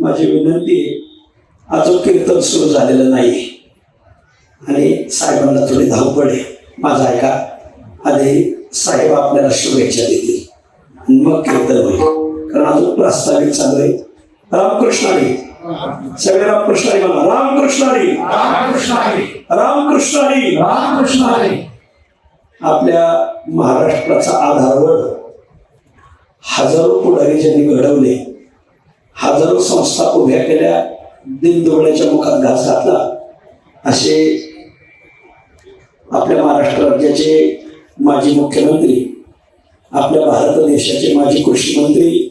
माझी विनंती अजून कीर्तन सुरू झालेलं नाही रामकृष्णारी रामकृष्णारी आपल्या महाराष्ट्राचा आधारवड हजारो पुढारी ज्यांनी घडवले हजारो संस्था उभ्या केल्या दिनदोड्याच्या मुखात घास घातला असे आपल्या महाराष्ट्र राज्याचे माजी मुख्यमंत्री आपल्या भारत देशाचे माजी कृषी मंत्री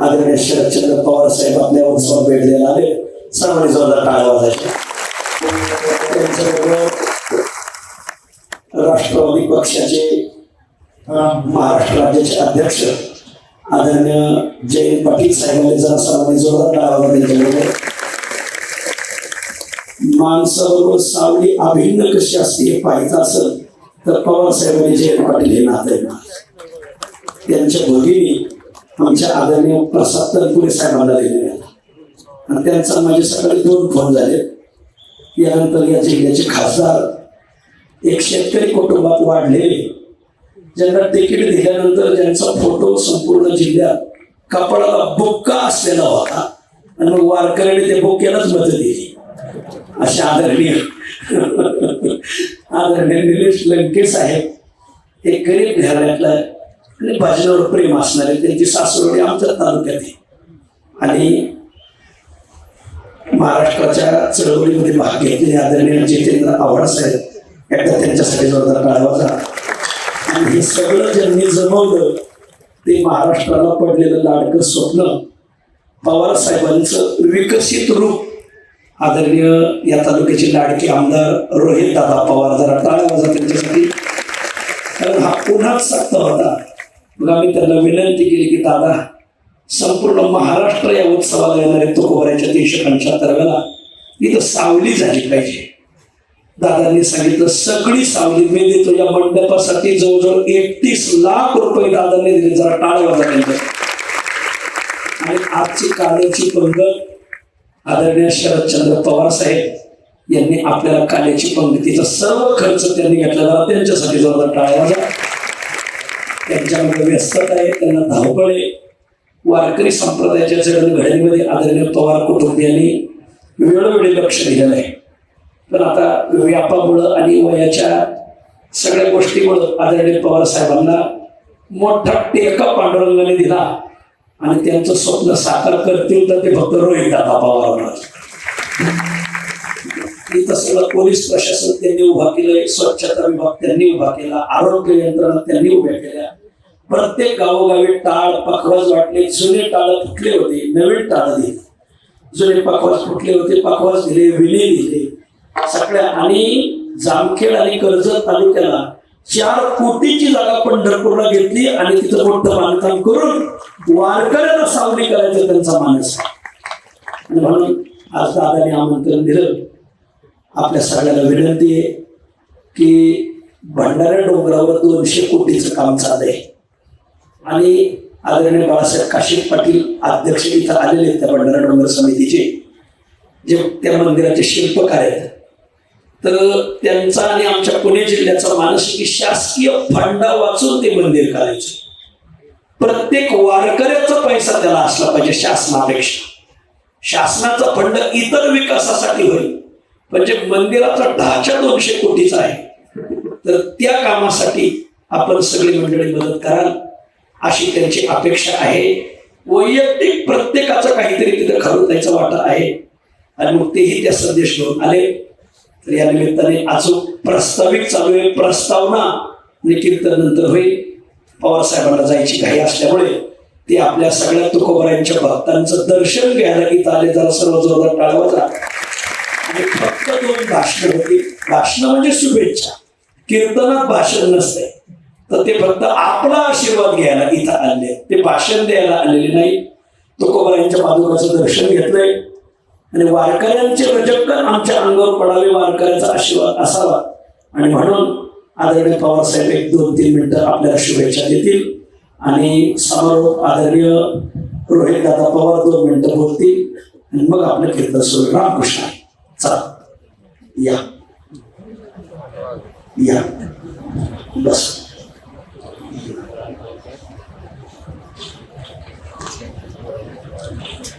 आदरणीय शरदचंद्र पवार साहेब आपल्या उत्सवात भेट द्यायला आले. सर्वांनी जोरदार टाळ्या वाजायच्या त्यांच्याबरोबर राष्ट्रवादी पक्षाचे महाराष्ट्र राज्याचे अध्यक्ष आदरणीय जयंत पाटील साहेबांनी जरा सर्वांनी जोरदार टाळावा त्यांच्याबरोबर माणसाबरोबर सावली अभिन्न कशी असते हे पाहायचं असेल तर पवार साहेबांनी जयंत पाटील हे नाते त्यांच्या भगिनी आमच्या आदरणीय प्रसाद तनपुरे साहेबांना दिलेले आहेत. आणि त्यांचा माझे सकाळी दोन फोन झाले. यानंतर या जिल्ह्याचे खासदार एक शेतकरी कुटुंबात वाढलेले ज्यांना तिकीट दिल्यानंतर ज्यांचा फोटो संपूर्ण जिल्ह्यात कपाळाला बुक्का असलेला होता. आणि मग वारकऱ्याने ते बुक्यालाच मदत दिली. अशा आदरणीय आदरणीय निलेश लंके साहेब हे गरीब घराण्यातला आणि भजनावर प्रेम असणारे त्यांची सासवडी आमच्या तालुक्यात आहे. आणि महाराष्ट्राच्या चळवळीमध्ये भाग घेतलेले आदरणीय जितेंद्र आव्हाड साहेब एकदा त्यांच्यासाठी जोरदार काढावा आणि हे सगळं ज्यांनी जमवलं ते महाराष्ट्राला पडलेलं लाडकं स्वप्न पवार साहेबांचं विकसित रूप आदरणीय या तालुक्याचे लाडके आमदार रोहित दादा पवार जरा टाळा वाजा त्यांच्यासाठी. कारण हा पुन्हाच सक्त होता. मग आम्ही त्यांना विनंती केली की दादा संपूर्ण महाराष्ट्र या उत्सवाला येणारे तुकोबऱ्याच्या तीनशे पंच्याहत्तराव्याला इथं सावली झाली पाहिजे. दादांनी सांगितलं सगळी सावली मी देतो. या मंडपासाठी जवळजवळ एकतीस लाख रुपये दादांनी दिले. जरा टाळ्या वाजा आणि आजची काल्याची पंगत आदरणीय शरदचंद्र पवार साहेब यांनी आपल्याला काल्याची पंगतीचा सर्व खर्च त्यांनी घेतला. जरा त्यांच्यासाठी जोरदार टाळ्या वाजा त्यांच्यामध्ये व्यस्तता आहे त्यांना धावपळ आहे. वारकरी संप्रदायाच्या जडणघडणीमध्ये आदरणीय पवार कुटुंबियांनी वेळोवेळी लक्ष दिलेलं आहे. पण आता व्यापामुळं आणि वयाच्या सगळ्या गोष्टीमुळं आदरणीय पवार साहेबांना मोठा टेका पांडुरंगाने दिला आणि त्यांचं स्वप्न साकार करतील तर ते फक्त रोहित दादा पवार इथं सगळं पोलीस प्रशासन त्यांनी उभा केलंय स्वच्छता विभाग त्यांनी उभा केला आरोग्य यंत्रणा त्यांनी उभ्या केल्या. प्रत्येक गावोगावी टाळ पखवाज वाटले जुने टाळ फुटले होते नवीन टाळ दिले. जुने पखवाज फुटले होते पखवाज दिले विले दिले. सगळ्या आणि जामखेड आणि कर्जत तालुक्याला चार कोटीची जागा पंढरपूरला घेतली आणि तिथं मोठं बांधकाम करून वारकऱ्यांना सावली करायचं त्यांचा मानस. आणि म्हणून आज दादाने आमंत्रण दिलं. आपल्या सगळ्याला विनंती आहे की भंडारा डोंगरावर दोनशे कोटीचं काम चालू आहे आणि आदरणीय बाळासाहेब काशी पाटील अध्यक्ष इथं आलेले आहेत त्या भंडारा डोंगर समितीचे जे त्या मंदिराचे शिल्पकार आहेत. तर त्यांचा आणि आमच्या पुणे जिल्ह्याचा मानसिक शासकीय फंडा वाचून ते मंदिर करायचे प्रत्येक वारकऱ्याचा पैसा त्याला असला पाहिजे शासनापेक्षा. शासनाचा फंड इतर विकासासाठी होईल. म्हणजे मंदिराचा ढाचा दोनशे कोटीचा आहे. तर त्या कामासाठी आपण सगळी मंडळी मदत कराल. अशी त्यांची अपेक्षा आहे. वैयक्तिक प्रत्येकाचा काहीतरी तिथं खरुतायचा वाटा आहे. आणि मग तेही त्या संदेश घेऊन आले. तर या निमित्ताने अचूक प्रस्ताविक चालू आहे. प्रस्तावना आणि कीर्तन नंतर होईल पवारसाहेबांना जायची घाई असल्यामुळे ते आपल्या सगळ्या तुकोबऱ्यांच्या भक्तांचं दर्शन घ्यायला इथं आले. जरा सर्व जोरदार टाळवाचा आणि फक्त दोन भाषण होती. भाषण म्हणजे शुभेच्छा. कीर्तनात भाषण नसते तर ते फक्त आपला आशीर्वाद घ्यायला इथं आले. ते भाषण द्यायला आलेले नाही. तुकोबारायांच्या पादुकाचं दर्शन घेतलंय. आणि वारकऱ्यांचे रजक्कन आमच्या अंगावर पडावे वारकऱ्याचा आशीर्वाद असावा. आणि म्हणून आदरणीय पवार साहेब एक दोन तीन मिनिटं आपल्याला शुभेच्छा देतील. आणि समारोप आदरणीय रोहित दादा पवार दोन मिनिटं बोलतील. आणि मग आपलं कीर्तन सुरू. रामकृष्ण. चला. या. या.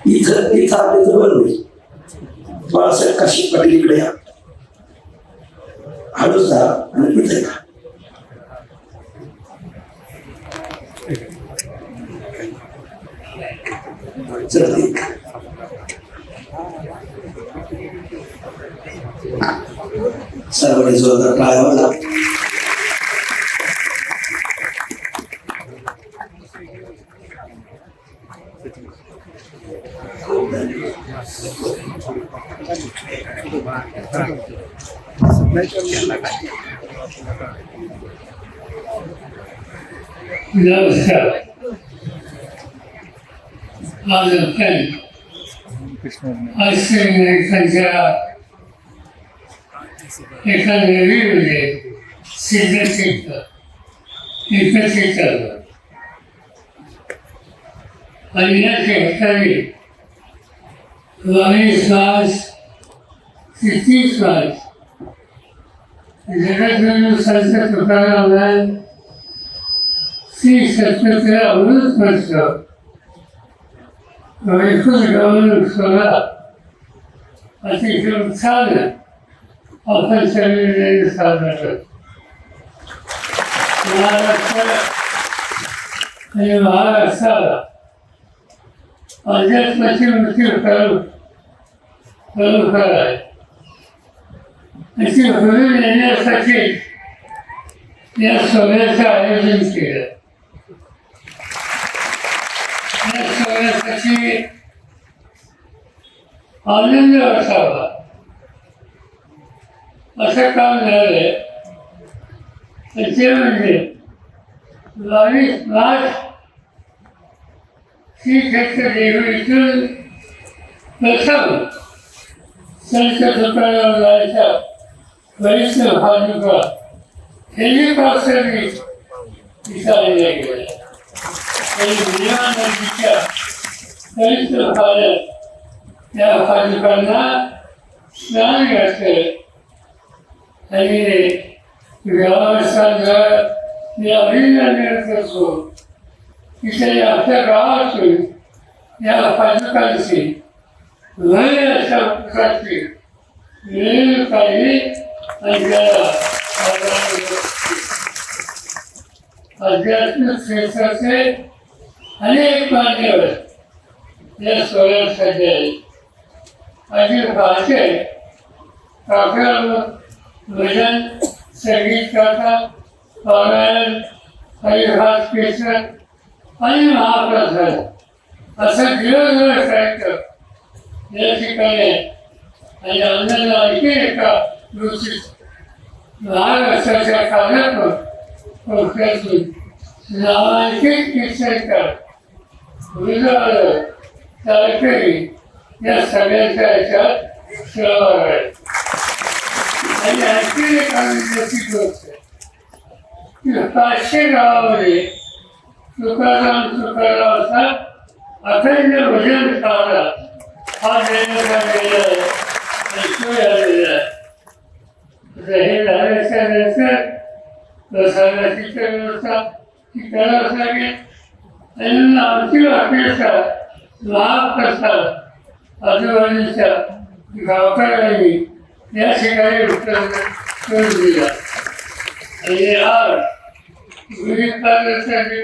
इथं इथं आले जवळ नाही बाळासाहेब काशी पाटील इकडे या. हळूच जा आणि इथे का सर्वांनी जोरदार टाळावा लागतो नमस्कार माझं फ्रेंड आजच्या नायकांच्या एका नदीमध्ये सिद्धचित्त एकत्रित आणि या ठिकाणी वाणी श्वास किती श्वास जगत संत तुकाराम श्री सत्यत्र अमृत वर्ष एकूण गौरव सोळा अतिशय उत्साहानं आपण सगळे साजरा करतो महाराष्ट्र आणि महाराष्ट्राला अध्यात्माची मृत्यू करू खरोखर आहे अशी घडून येण्यासाठी या सोहळ्याचं आयोजन केलं या सोहळ्यासाठी आनंद असावा असं काम झालंय ते म्हणजे बावीस मार्च श्री क्षेत्र देवीतून प्रथम संत तुकारामांच्या वरिष्ठ भानुका हेलिकॉप्टरने विचारले गेले आणि भीमा नदीच्या वरिष्ठ भारत त्या भानुकांना स्नान घातले आणि गावाचा मी अभिनंदन करतो तिथे आपल्या गावातून या पाचकांची लय अशा प्रकारची वेळ काही आणि त्याला आध्यात्मिक क्षेत्राचे अनेक मान्यवर या सोहळ्यात सध्या आहेत आणि भाषे काका भजन संगीत काका पारायण हरिभास कीर्तन आणि महाप्रसाद असं दिवसभर कार्यक्रम या ठिकाणी आणि आनंद आणखी एका गोष्टीत महाराष्ट्राच्या कानातून कोकणातून नामांकित कीर्तनकार गुरुद्वार तारकरी या सगळ्यांच्या याच्यात सहभाग आहे आणि आणखी एक आनंदाची गोष्ट आहे की पाचशे गावामध्ये तुकाराम तुकारामाचा अखंड भजन काढा हे झाल्याच्यानंतर व्यवस्था ती करावं लागेल आणि आमची अपेक्षा महाप्रसाद आजूबाजूच्या गावकऱ्यांनी या ठिकाणी करून दिला आणि आज गुढीपाडव्यासाठी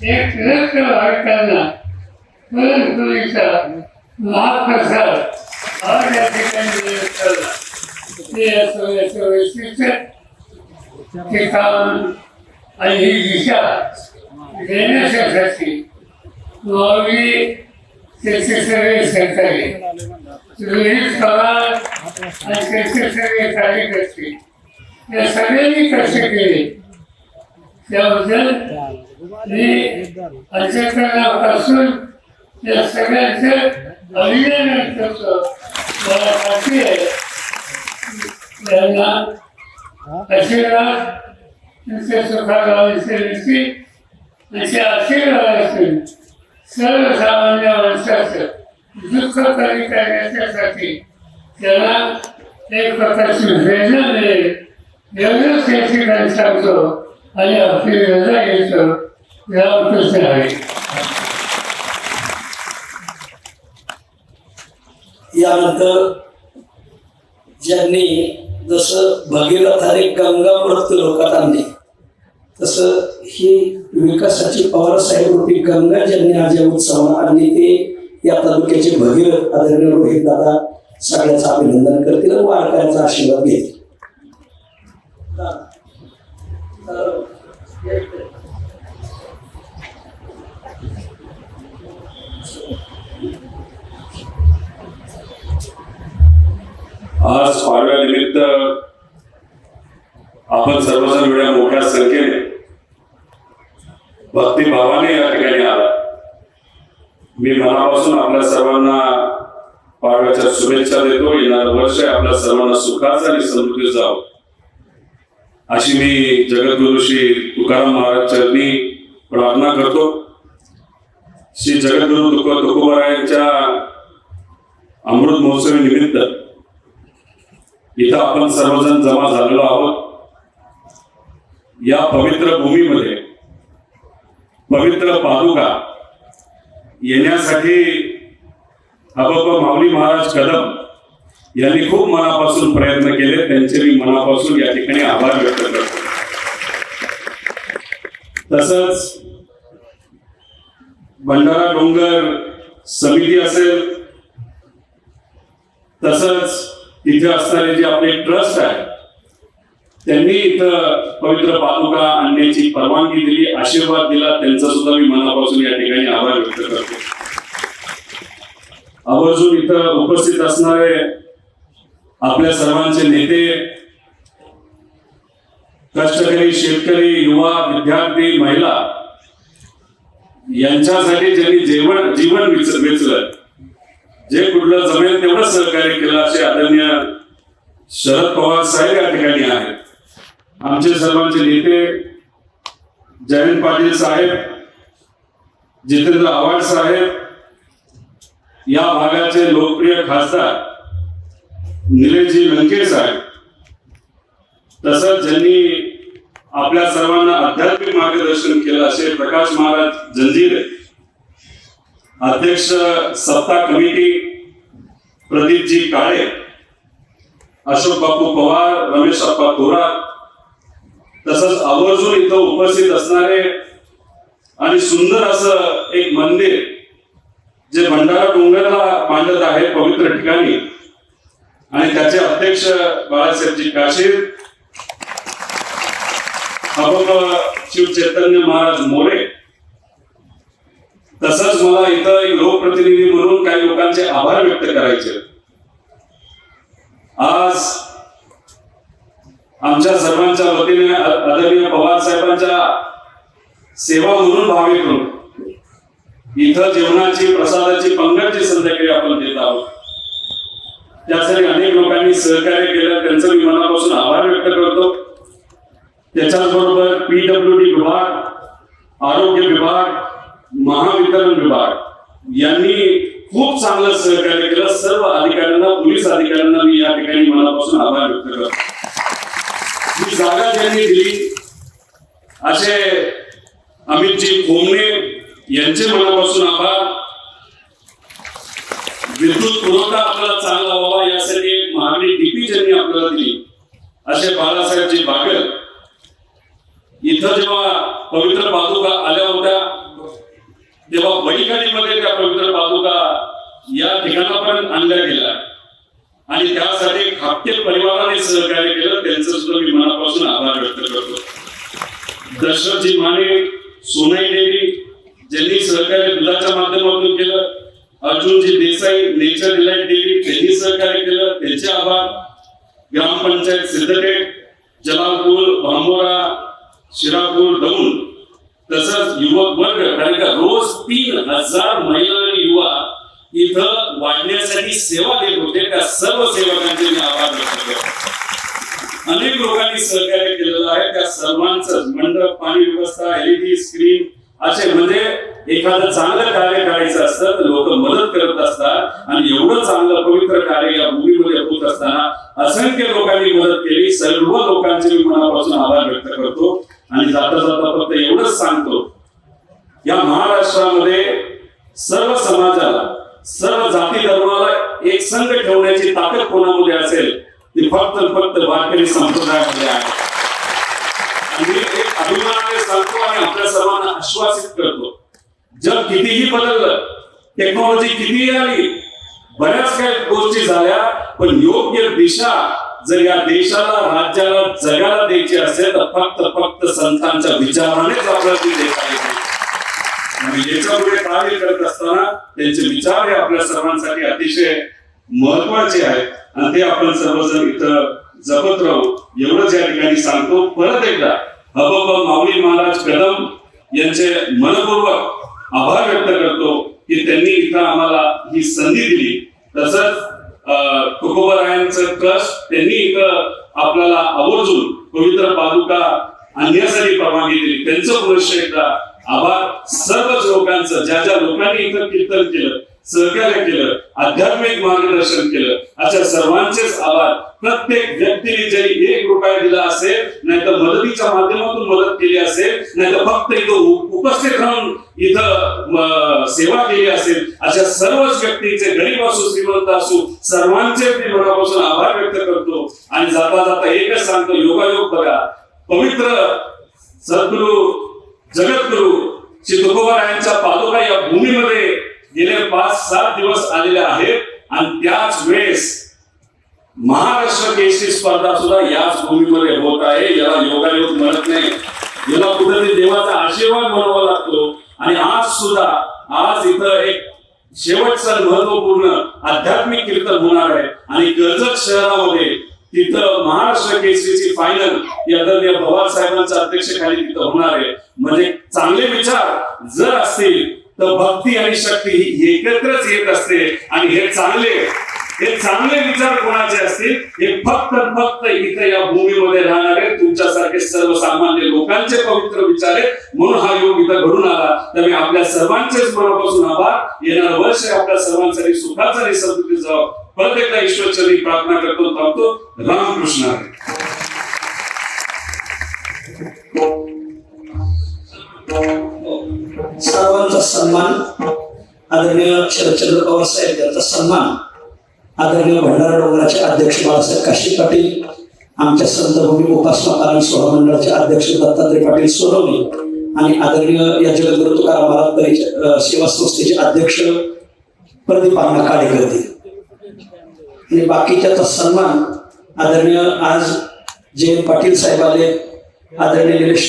एक लक्ष भारतांना पुरणपोळीचा महाप्रसाद हा या ठिकाणी ते काम आणि ही दिशा देण्यासाठी माऊली त्याचे सगळे सहकारी रोहित पवार आणि त्याचे सगळे कार्यकर्ते या सगळ्यांनी कष्ट केले त्याबद्दल मी अध्यक्षापासून या सगळ्यांचं अभिनंदन करतो. मला खात्री आहे. त्यांना आशीर्वाद सुखागावाचे व्यक्ती त्यांचे आशीर्वाद असेल सर्वसामान्य माणसाचं दुःख कमी करण्याच्यासाठी त्याला एक प्रकारची प्रेरणा मिळेल. एवढंच या ठिकाणी सांगतो आणि आपली रजा घेतो यावर आहे. यानंतर ज्यांनी जसं भगीरथाने गंगा मृत्यू लोकात आणले तसं ही विकासाची पवार साहेब रूपी गंगा ज्यांनी आज या उत्सवाला आणली ते या तालुक्याचे भगीरथ आदरणीय रोहित दादा सगळ्याचं अभिनंदन करतील वारकऱ्याचा आशीर्वाद घेतील. निमित्त आपण सर्वजण एवढ्या मोठ्या संख्येने भक्तिभावाने या ठिकाणी आला. मी मनापासून आपल्या सर्वांना पाडव्याच्या शुभेच्छा देतो. येणार वर्ष आपल्या सर्वांना सुखाचा आणि समृद्धी जावं. अशी मी जगद्गुरु श्री तुकाराम महाराज चरणी प्रार्थना करतो. श्री जगद्गुरु तुक तुकोबरायांच्या अमृत महोत्सवी निमित्त इथं आपण सर्वजण जमा झालेलो आहोत. या पवित्र भूमीमध्ये पवित्र पादुका येण्यासाठी अबब माऊली महाराज कदम यांनी खूप मनापासून प्रयत्न केले. त्यांचे मी मनापासून या ठिकाणी आभार व्यक्त करतो. तसंच भंडारा डोंगर समिती असेल तसंच इथे असणारे जे आपले ट्रस्ट आहे त्यांनी इथं पवित्र पादुका आणण्याची परवानगी दिली आशीर्वाद दिला. त्यांचा सुद्धा मी मनापासून या ठिकाणी आभार व्यक्त करतो. आवर्जून इथं उपस्थित असणारे आपल्या सर्वांचे नेते कष्टकरी शेतकरी युवा विद्यार्थी महिला यांच्यासाठी ज्यांनी जेवण जीवन वेचलं जे कुठलं जमेल तेवढं सहकार्य केलं. असे आदरणीय शरद पवार साहेब या ठिकाणी आहेत. आमचे सर्वांचे नेते जयंत पाटील साहेब जितेंद्र आव्हाड साहेब या भागाचे लोकप्रिय खासदार निलेशजी लंके साहेब. तसंच ज्यांनी आपल्या सर्वांना आध्यात्मिक मार्गदर्शन केलं असे प्रकाश महाराज जंजीरे अध्यक्ष सत्ता कमिटी प्रदीपजी काळे अशोक बापू पवार रमेश अप्पा थोरात तसंच आवर्जून इथं उपस्थित असणारे आणि सुंदर असं एक मंदिर जे भंडारा डोंगरला मांडत आहे पवित्र ठिकाणी. आणि त्याचे अध्यक्ष बाळासाहेबजी काशीर अभंग शिव चैतन्य महाराज मोरे तसंच मला इथं एक लोकप्रतिनिधी म्हणून काही लोकांचे आभार व्यक्त करायचे. आज आमच्या सर्वांच्या वतीने आदरणीय पवार साहेबांच्या सेवा म्हणून भावी करून इथं जेवणाची प्रसादाची पंगतची संध्याकाळी आपण देत आहोत. त्यासाठी अनेक लोकांनी सहकार्य केलं. त्यांचं मी मनापासून आभार व्यक्त करतो. त्याच्याचबरोबर पीडब्ल्यू डी विभाग आरोग्य विभाग महावितरण विभाग यांनी खूप चांगलं सहकार्य केलं. सर्व अधिकाऱ्यांना पोलीस अधिकाऱ्यांना मी या ठिकाणी मनापासून आभार व्यक्त करतो. ही जागा त्यांनी दिली असे अमितजी खोमणे यांचे मनापासून आभार. विद्युत पुरवठा आपल्याला चांगला व्हावा यासाठी एक डीपी ज्यांनी आपल्याला दिली असे बाळासाहेबजी बागल इथं जेव्हा पवित्र पादुका आल्या होत्या तेव्हा बैलगाडीमध्ये त्या पवित्र पादुका या ठिकाणापर्यंत आणल्या गेल्या. आणि त्यासाठी खापटे परिवाराने सहकार्य केलं. त्यांचं सुद्धा मी मनापासून आभार व्यक्त करतो. दशरथजी माने सोनाई देवी ज्यांनी सहकार्य दुधाच्या माध्यमातून केलं. अर्जुनजी देसाई नेचर डिलाईट देवी त्यांनी सहकार्य केलं. त्यांचे आभार. ग्रामपंचायत सिद्धटेक जलालपूर भांबोरा शिरापूर दौंड तसंच युवक वर्ग कारण का रोज तीन हजार महिला आणि युवा लोकांसाठी सेवा देत होते त्या सर्व सेवकांचे मी आभार व्यक्त करतो. अनेक लोकांनी सहकार्य केलेलं आहे त्या सर्वांचं मंडप पाणी व्यवस्था एलईडी स्क्रीन असे म्हणजे एखादं चांगलं कार्य करायचं असतं तर लोक मदत करत असतात आणि एवढं चांगलं पवित्र कार्य या भूमीमध्ये होत असताना असंख्य लोकांनी मदत केली. सर्व लोकांचे मी मनापासून आभार व्यक्त करतो. आणि जाता जाता फक्त एवढंच सांगतो या महाराष्ट्रामध्ये सर्व समाजाला सर्व जाती धर्माला एक संघ ठेवण्याची ताकद कोणामध्ये असेल ती फक्त फक्त वारकरी संप्रदायामध्ये आहे. आणि एक अभिमानाने सांगतो आणि आपल्या सर्वांना आश्वासित करतो जग कितीही बदललं टेक्नॉलॉजी कितीही आली बऱ्याच काही गोष्टी झाल्या पण योग्य दिशा जर या देशाला राज्याला जगाला द्यायची असेल तर फक्त फक्त संतांच्या विचारानेच आपल्याला ती देता येते आणि याच्यापुढे कार्य करत असताना त्यांचे विचार हे आपल्या सर्वांसाठी अतिशय महत्त्वाचे आहेत. आणि ते आपण सर्वजण इथं जपत राहू. एवढंच या ठिकाणी सांगतो. परत एकदा हबब माऊली महाराज कदम यांचे मनपूर्वक आभार व्यक्त करतो की त्यांनी इथं आम्हाला ही संधी दिली. तसंच तुकोबरायांचं ट्रस्ट त्यांनी इथं आपल्याला आवर्जून पवित्र पादुका आणण्यासाठी परवानगी दिली. त्यांचं पुनश्च एकदा आभार. सर्वच लोकांचं ज्या ज्या लोकांनी इथं कीर्तन केलं सहकार्य केलं आध्यात्मिक मार्गदर्शन केलं. अशा सर्वांचेच आभार. प्रत्येक व्यक्तीने जरी एक रुपया दिला असेल नाही तर मदतीच्या माध्यमातून मदत केली असेल नाही तर फक्त इथं उपस्थित राहून इथं सेवा केली असेल अशा सर्वच व्यक्तींचे गरीब असो श्रीमंत असो सर्वांचे मी मनापासून आभार व्यक्त करतो. आणि जाता जाता एकच सांगतो योगायोग बघा. पवित्र सद्गुरु जगद्गुरु श्री तुकोबारायांच्या पादुका या भूमीमध्ये गेले पाच सात दिवस आलेल्या आहेत आणि त्याच वेळेस महाराष्ट्र केसरी स्पर्धा सुद्धा याच भूमीमध्ये होत आहे. याला योगायोग म्हणत नाही. याला कुठेतरी देवाचा आशीर्वाद म्हणावा लागतो. आणि आज सुद्धा आज इथं एक शेवटचं महत्त्वपूर्ण आध्यात्मिक कीर्तन होणार आहे. आणि कर्जत शहरामध्ये तिथं महाराष्ट्र केसरीची फायनल आदरणीय पवार साहेबांच्या अध्यक्षतेखाली तिथं होणार आहे. म्हणजे चांगले विचार जर असतील तर भक्ती आणि शक्ती ही एकत्रच येत असते आणि हे चांगले हे चांगले विचार कोणाचे असतील? हे फक्त फक्त इथे या भूमीमध्ये राहणारे तुमच्यासारखे सर्वसामान्य लोकांचे पवित्र विचार आहेत. म्हणून हा योग इथं घडून आला. तर मी आपल्या सर्वांचेच मनापासून आभार. येणार वर्ष आपल्या सर्वांसाठी सुखाचा आणि समृद्धी जावं. परत एकदा ईश्वरचरणी प्रार्थना करतो थांबतो. रामकृष्ण आदरणीय शरदचंद्र पवार साहेब यांचा सन्मान आदरणीय भंडारा डोंगराचे अध्यक्ष बाळासाहेब काशी पाटील आमच्या संतभूमी उपासना सोहळा मंडळाचे अध्यक्ष दत्तात्रय पाटील सोनवणे आणि आदरणीय या जगद्गुरु तुकाराम महाराज सेवा संस्थेचे अध्यक्ष प्रदीप अण्णा काळेकर्ते आणि बाकीच्याचा सन्मान आदरणीय आज जयंत पाटील साहेब आले आदरणीय निलेश